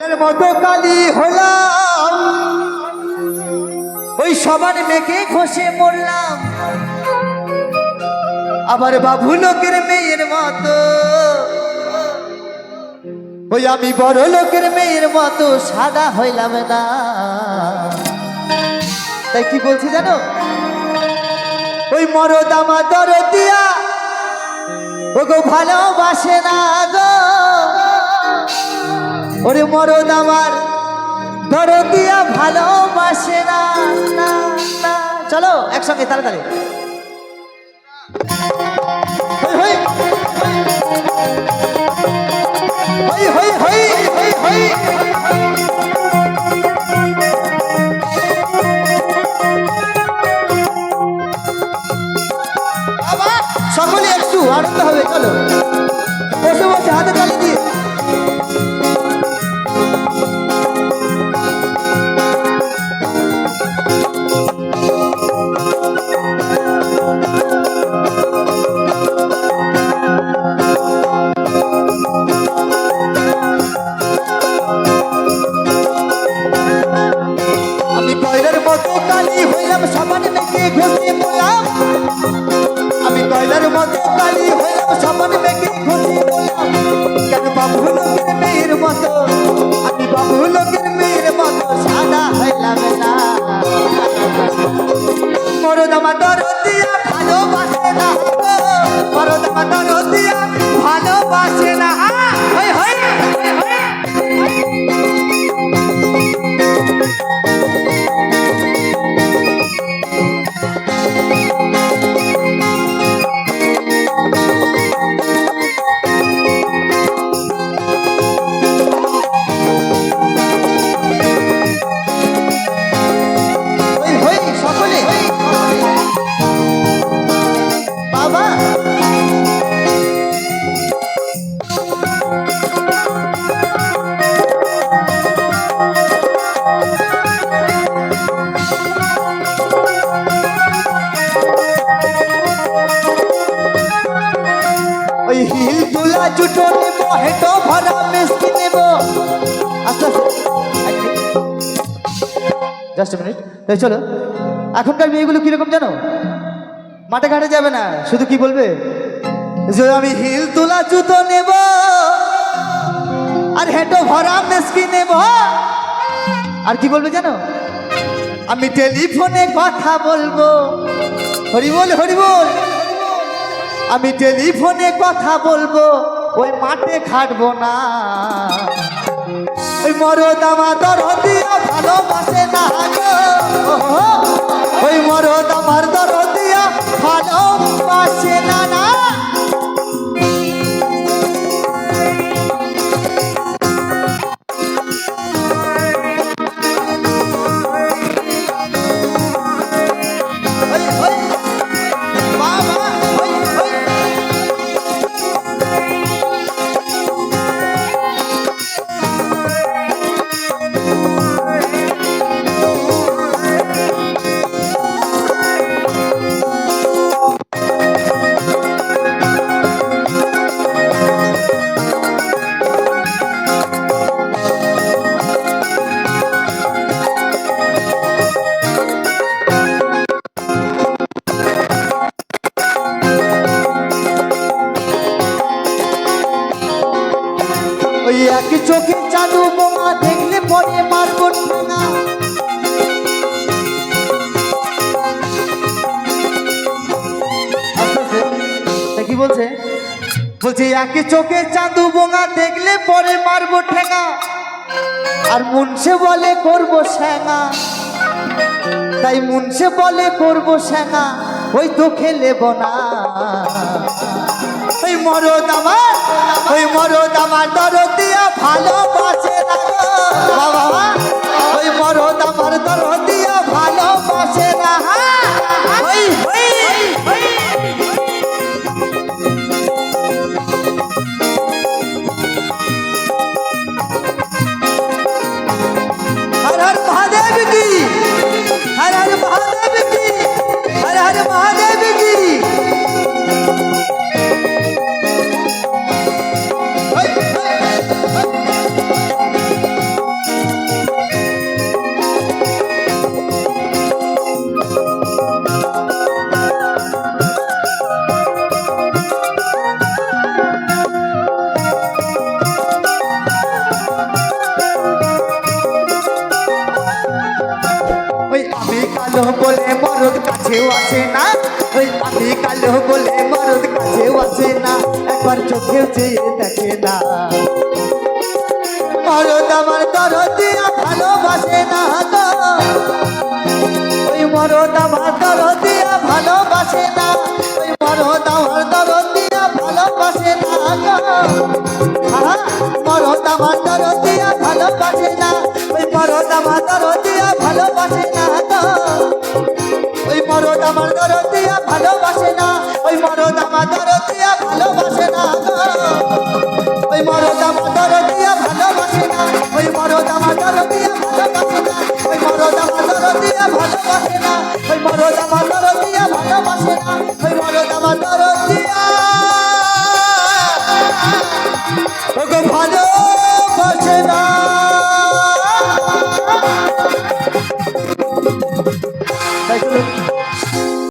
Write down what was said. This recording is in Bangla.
মতো কালি হলাম ওই সবার মেঘে ঘষে মরলাম। আবার বাবু লোকের মেয়ের মতো। ওই আমি বড় লোকের মেয়ের মতো সাদা হইলাম না। তাই কি বলছি জানো? ওই মরদামা দরদিয়া ও গো ভালোবাসে না গো। ওরে মরদ আমার দরদিয়া ভালোবাসে না। চলো একসঙ্গে তাড়াতাড়ি হই। হই, হই, হই, ঘষে বললাম আমি কয়লার মতো কালি হইলাম মতো? আমি ভালোবাসে না। দরদিয়া ভালোবাসে ওই হিল তুলা জুটো নেব, হেটো ভরা মিষ্টি নেব। জাস্ট মিনিট তাই চলো, এখনকার মেয়েগুলো কীরকম জানো? মাঠে ঘাটে যাবে না, শুধু কি বলবে? যে আমি হিল তোলা জুতো নেব, আর হেঁটো ভরা মেসকি নেব। আর কি বলবে জানো? আমি টেলিফোনে কথা বলব। হরি বল হরি বল আমি টেলিফোনে কথা বলব, ওই মাঠে খাটবো না। ওই মরদ আমার দরদিয়া ভালোবাসে না ওই মরদ আমার দরদিয়া ভালোবাসে না না। চোখে চালু বোমা দেখলে পরে মারবো আস্তে আস্তে। কি বলছে? বলছে একে চোখে চাঁদু বোঙা দেখলে পরে মারবো ঠেঙা আর মুনসে বলে করব স্যাঙা তাই মুনসে বলে করব স্যাঙা ওই তো খেলেব না। মরদ আমার, ওই মরদ আমার দরদিয়া ভালোবাসে না। বাবা ওই মরদ আমার দরদিয়া ভালোবাসে না কাছেও আসে না। ওই আমি কালো বলে মরদ কাছেও আসে না। একবার চোখেও চেয়ে দেখে না। মরদ আমার দরদিয়া ভালোবাসে না গো ওই মরদ আমার দরদিয়া ভালোবাসে না। ওই মরদ আমার দরদিয়া ভালোবাসে না মরদ আমার দরদিয়া ভালোবাসে না। ওই মরদ আমার দরদিয়া ভালোবাসে না। আমার দরদিয়া ভালোবাসে না, ওই মরদ আমার দরদিয়া ভালোবাসে না ওই মরদ আমার দরদিয়া ভালোবাসে না, ওই মরদ আমার দরদিয়া ভালোবাসে না, ওই মরদ আমার দরদিয়া ভালোবাসে না, ওই মরদ আমার দরদিয়া ভালোবাসে না